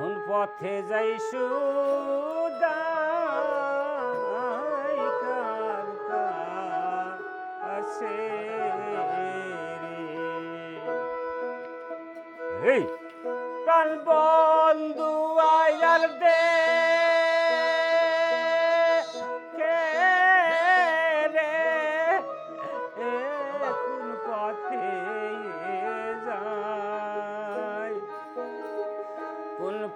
কোন পথে যাই সুদাইকার কাছে এই প্রাণ বন্ধু আয়াল দেয়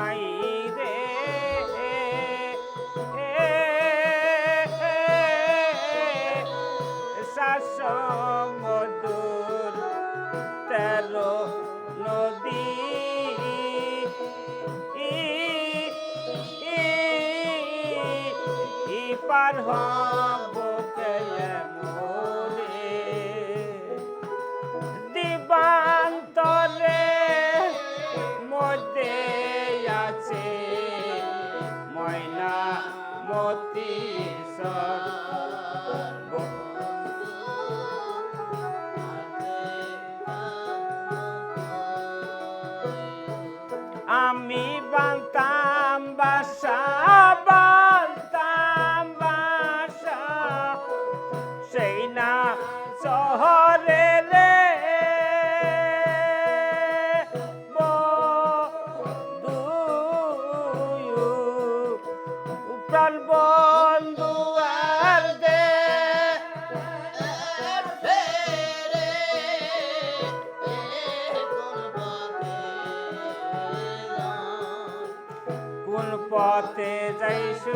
খাই রে। মধুর তেরো নদী। পার হব কেমন আমি 在手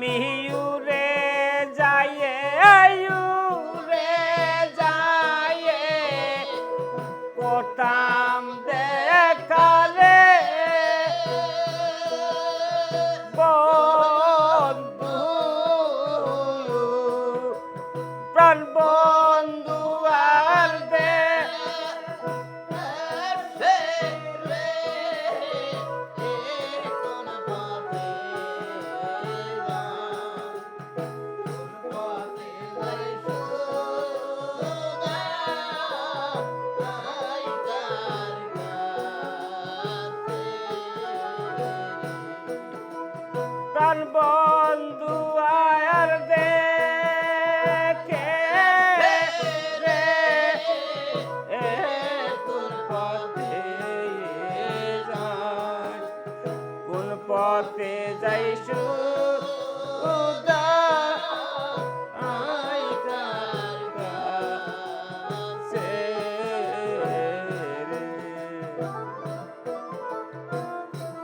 তুমি পথে যাই